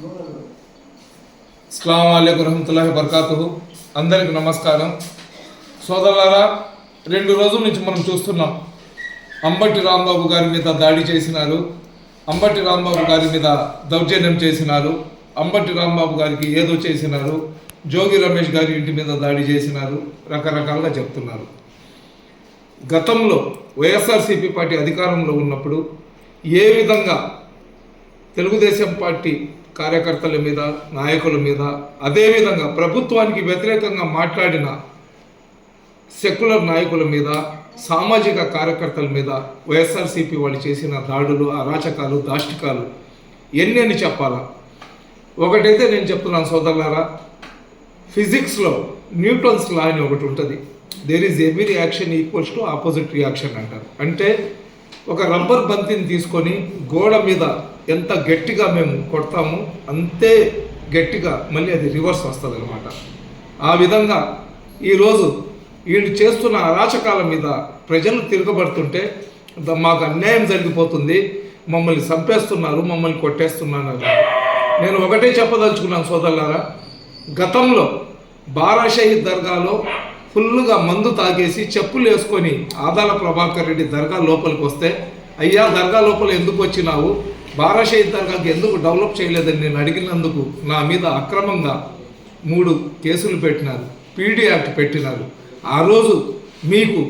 అస్సలం అయికు రహమతుల్లాహి బర్కాతు అందరికి నమస్కారం. సోదరులారా రెండు రోజుల నుంచి మనం చూస్తున్నాం. అంబటి రాంబాబు గారి మీద దాడి చేసినారు. అంబటి రాంబాబు గారి మీద దౌర్జన్యం చేసినారు. అంబటి రాంబాబు గారికి ఏదో చేసినారు. జోగి రమేష్ గారి ఇంటి మీద దాడి చేసినారు. రకరకాలుగా చెప్తున్నారు. గతంలో వైఎస్ఆర్సీపీ పార్టీ అధికారంలో ఉన్నప్పుడు ఏ విధంగా తెలుగుదేశం పార్టీ కార్యకర్తల మీద నాయకుల మీద అదేవిధంగా ప్రభుత్వానికి వ్యతిరేకంగా మాట్లాడిన సెక్యులర్ నాయకుల మీద సామాజిక కార్యకర్తల మీద వైఎస్ఆర్సీపీ వాళ్ళు చేసిన దాడులు అరాచకాలు దాష్టికాలు ఎన్ని అని చెప్పాలా? ఒకటైతే నేను చెప్తున్నాను సోదరులారా ఫిజిక్స్లో న్యూటన్స్ లా అని ఒకటి ఉంటుంది. There is every reaction equals to opposite reaction అంటారు. అంటే ఒక రబ్బర్ బంతిని తీసుకొని గోడ మీద ఎంత గట్టిగా మేము కొడతామో అంతే గట్టిగా మళ్ళీ అది రివర్స్ వస్తుంది అనమాట ఆ విధంగా ఈరోజు వీళ్ళు చేస్తున్న అరాచకాల మీద ప్రజలు తిరగబడుతుంటే మాకు అన్యాయం జరిగిపోతుంది మమ్మల్ని చంపేస్తున్నారు మమ్మల్ని కొట్టేస్తున్నారు. నేను ఒకటే చెప్పదలుచుకున్నాను సోదరులారా గతంలో బారాషహీద్ దర్గాలో ఫుల్గా మందు తాగేసి చెప్పులు వేసుకొని ఆదాల ప్రభాకర్ రెడ్డి దర్గా లోపలికి వస్తే అయ్యా దర్గా లోపల ఎందుకు వచ్చినావు? బారా దర్గాకి ఎందుకు డెవలప్ చేయలేదని నేను అడిగినందుకు నా మీద అక్రమంగా మూడు కేసులు పెట్టినారు. పీడీ యాక్ట్ పెట్టినారు. ఆ రోజు మీకు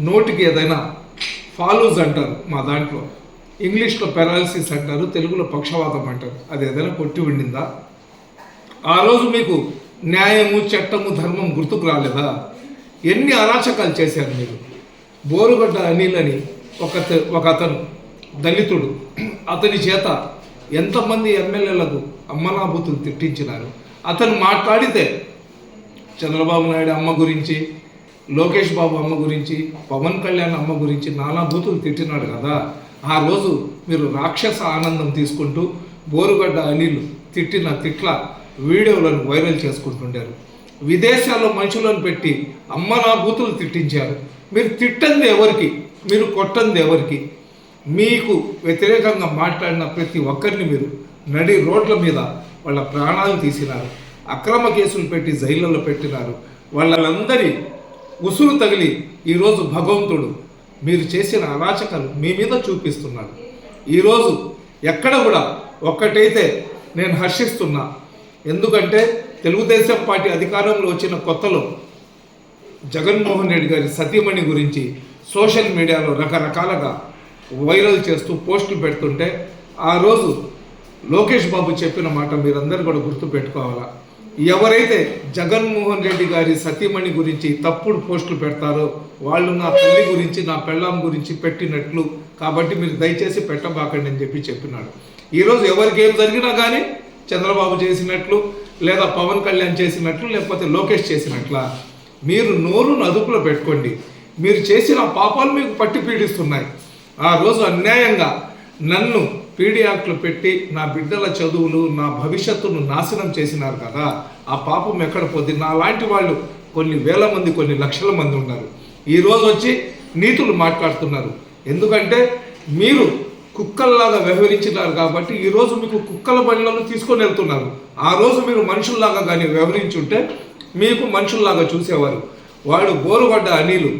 నోటికి ఏదైనా ఫాలోస్ అంటారు మా దాంట్లో. ఇంగ్లీష్లో పెరాలసిస్ అంటారు తెలుగులో పక్షవాతం అంటారు. అది ఏదైనా కొట్టి ఉండిందా? ఆ రోజు మీకు న్యాయము చట్టము ధర్మం గుర్తుకు రాలేదా? ఎన్ని అరాచకాలు చేశారు మీరు? బోరుగడ్డ అనిల్ అని ఒక ఒక అతను దళితుడు. అతని చేత ఎంతమంది ఎమ్మెల్యేలకు అమ్మనాభూతులు తిట్టించినారు? అతను మాట్లాడితే చంద్రబాబు నాయుడు అమ్మ గురించి లోకేష్ బాబు అమ్మ గురించి పవన్ కళ్యాణ్ అమ్మ గురించి నానా బూతులు తిట్టినాడు కదా. ఆ రోజు మీరు రాక్షస ఆనందం తీసుకుంటూ బోరుగడ్డ అనిల్ తిట్టిన తిట్ల వీడియోలను వైరల్ చేసుకుంటుండారు. విదేశాల్లో మనుషులను పెట్టి అమ్మ నా బూతులు తిట్టించారు. మీరు తిట్టంది ఎవరికి? మీరు కొట్టంది ఎవరికి? మీకు వ్యతిరేకంగా మాట్లాడిన ప్రతి ఒక్కరిని మీరు నడి రోడ్ల మీద వాళ్ళ ప్రాణాలు తీసినారు. అక్రమ కేసులు పెట్టి జైళ్ళలో పెట్టినారు. వాళ్ళందరి ఉసురు తగిలి ఈరోజు భగవంతుడు మీరు చేసిన అరాచకాలు మీ మీద చూపిస్తున్నాడు. ఈరోజు ఎక్కడ కూడా ఒక్కటైతే నేను హర్షిస్తున్నా. ఎందుకంటే తెలుగుదేశం పార్టీ అధికారంలో వచ్చిన కొత్తలో జగన్మోహన్ రెడ్డి గారి సతీమణి గురించి సోషల్ మీడియాలో రకరకాలుగా వైరల్ చేస్తూ పోస్టులు పెడుతుంటే ఆ రోజు లోకేష్ బాబు చెప్పిన మాట మీరందరూ కూడా గుర్తు పెట్టుకోవాలా ఎవరైతే జగన్మోహన్ రెడ్డి గారి సతీమణి గురించి తప్పుడు పోస్టులు పెడతారో వాళ్ళు నా తల్లి గురించి నా పెళ్ళాం గురించి పెట్టినట్లు కాబట్టి మీరు దయచేసి పెట్టబాకండి అని చెప్పి చెప్పినాడు. ఈరోజు ఎవరికి ఏం జరిగినా కానీ చంద్రబాబు చేసినట్లు లేదా పవన్ కళ్యాణ్ చేసినట్లు లేకపోతే లోకేష్ చేసినట్లా మీరు నోరును అదుపులో పెట్టుకోండి. మీరు చేసిన పాపాలు మీకు పట్టి పీడిస్తున్నాయి. ఆ రోజు అన్యాయంగా నన్ను పీడి యాక్ట్లు పెట్టి నా బిడ్డల చదువులు నా భవిష్యత్తును నాశనం చేసినారు కదా. ఆ పాపం ఎక్కడ పోద్ది? నా లాంటి వాళ్ళు కొన్ని వేల మంది కొన్ని లక్షల మంది ఉన్నారు. ఈరోజు వచ్చి నీతులు మాట్లాడుతున్నారు. ఎందుకంటే మీరు కుక్కల్లాగా వ్యవహరించినారు కాబట్టి ఈరోజు మీకు కుక్కల బండ్లను తీసుకొని వెళ్తున్నారు. ఆ రోజు మీరు మనుషుల్లాగా కానీ వ్యవహరించుంటే మీకు మనుషుల్లాగా చూసేవారు. వాడు బోరుగడ్డ అనిలు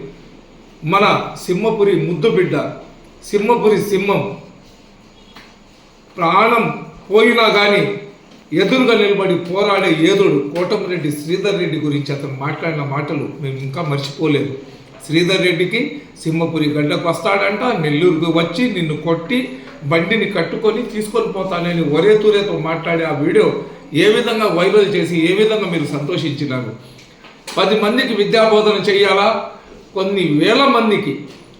మన సింహపురి ముద్దు బిడ్డ సింహపురి సింహం. ప్రాణం పోయినా కానీ ఎదురుగా నిలబడి పోరాడే ఏదుడు కోటమిరెడ్డి శ్రీధర్ రెడ్డి గురించి అతను మాట్లాడిన మాటలు మేము ఇంకా మర్చిపోలేదు. శ్రీధర్ రెడ్డికి సింహపురి గడ్డకు వస్తాడంట నెల్లూరుకు వచ్చి నిన్ను కొట్టి బండిని కట్టుకొని తీసుకొని పోతానని ఒరే తూరేతో మాట్లాడే ఆ వీడియో ఏ విధంగా వైరల్ చేసి ఏ విధంగా మీరు సంతోషించినారు? పది మందికి విద్యాబోధన చేయాలా? కొన్ని వేల మందికి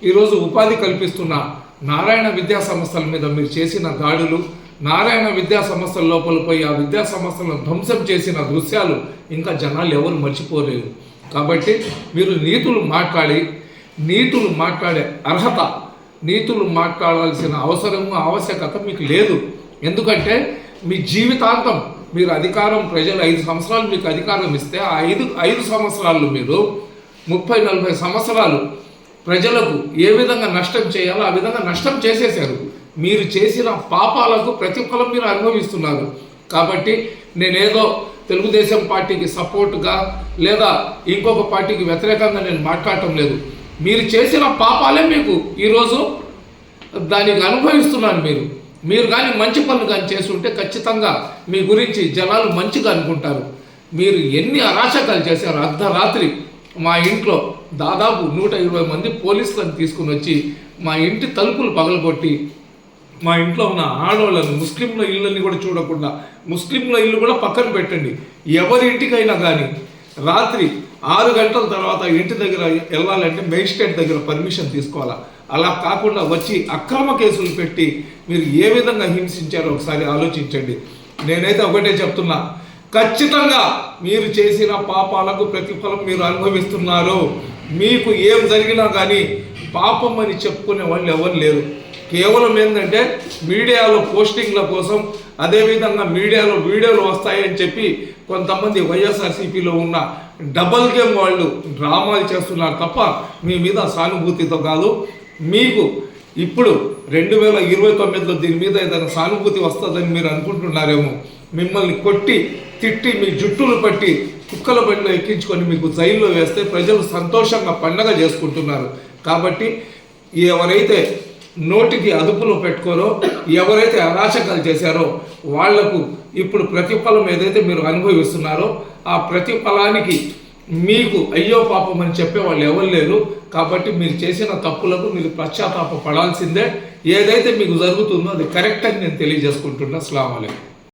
ఈరోజు ఉపాధి కల్పిస్తున్న నారాయణ విద్యా సంస్థల మీద మీరు చేసిన దాడులు నారాయణ విద్యా సంస్థల లోపల పోయి ఆ విద్యా సంస్థలను ధ్వంసం చేసిన దృశ్యాలు ఇంకా జనాలు ఎవరు మర్చిపోలేరు కాబట్టి మీరు నీతులు మాట్లాడి నీతులు మాట్లాడే అర్హత నీతులు మాట్లాడాల్సిన అవసరము ఆవశ్యకత మీకు లేదు. ఎందుకంటే మీ జీవితాంతం మీరు అధికారం ప్రజలు ఐదు సంవత్సరాలు మీకు అధికారం ఇస్తే ఆ ఐదు ఐదు సంవత్సరాలు మీరు ముప్పై నలభై సంవత్సరాలు ప్రజలకు ఏ విధంగా నష్టం చేయాలో ఆ విధంగా నష్టం చేసేశారు. మీరు చేసిన పాపాలకు ప్రతిఫలం మీరు అనుభవిస్తున్నారు. కాబట్టి నేనేదో తెలుగుదేశం పార్టీకి సపోర్ట్గా లేదా ఇంకొక పార్టీకి వ్యతిరేకంగా నేను మాట్లాడటం లేదు. మీరు చేసిన పాపాలే మీకు ఈరోజు దానికి అనుభవిస్తున్నాను మీరు. మీరు కానీ మంచి పనులు కానీ చేసి ఉంటే ఖచ్చితంగా మీ గురించి జనాలు మంచిగా అనుకుంటారు. మీరు ఎన్ని అరాచకాలు చేశారు అర్ధరాత్రి మా ఇంట్లో దాదాపు నూట ఇరవై మంది పోలీసులను తీసుకుని వచ్చి మా ఇంటి తలుపులు పగలగొట్టి మా ఇంట్లో ఉన్న ఆడవాళ్ళని ముస్లింల ఇళ్ళని కూడా చూడకుండా ముస్లింల ఇల్లు కూడా పక్కన పెట్టండి. ఎవరి ఇంటికైనా కానీ రాత్రి ఆరు గంటల తర్వాత ఇంటి దగ్గర వెళ్ళాలంటే మేజిస్ట్రేట్ దగ్గర పర్మిషన్ తీసుకోవాలా? అలా కాకుండా వచ్చి అక్రమ కేసులు పెట్టి మీరు ఏ విధంగా హింసించారో ఒకసారి ఆలోచించండి. నేనైతే ఒకటే చెప్తున్నా. ఖచ్చితంగా మీరు చేసిన పాపాలకు ప్రతిఫలం మీరు అనుభవిస్తున్నారు. మీకు ఏం జరిగినా కానీ పాపం అని చెప్పుకునే వాళ్ళు ఎవరు లేరు. కేవలం ఏంటంటే మీడియాలో పోస్టింగ్ల కోసం అదేవిధంగా మీడియాలో వీడియోలు వస్తాయని చెప్పి కొంతమంది వైఎస్ఆర్సీపీలో ఉన్న డబల్ గేమ్ వాళ్ళు డ్రామాలు చేస్తున్నారు తప్ప మీ మీద సానుభూతితో కాదు. మీకు ఇప్పుడు రెండు వేల ఇరవై తొమ్మిదిలో దీని మీద ఏదైనా సానుభూతి వస్తుందని మీరు అనుకుంటున్నారేమో. మిమ్మల్ని కొట్టి తిట్టి మీ జుట్టును పట్టి కుక్కల బండిలో ఎక్కించుకొని మీకు జైల్లో వేస్తే ప్రజలు సంతోషంగా పండగ చేసుకుంటున్నారు. కాబట్టి ఎవరైతే నోటికి అదుపులో పెట్టుకోరో ఎవరైతే అరాచకాలు చేశారో వాళ్ళకు ఇప్పుడు ప్రతిఫలం ఏదైతే మీరు అనుభవిస్తున్నారో ఆ ప్రతిఫలానికి మీకు అయ్యో పాపం అని చెప్పే వాళ్ళు ఎవరు లేరు. కాబట్టి మీరు చేసిన తప్పులకు మీరు పశ్చాత్తాప పడాల్సిందే. ఏదైతే మీకు జరుగుతుందో అది కరెక్ట్ అని నేను తెలియజేసుకుంటున్నా. అస్సలం అలైకుం.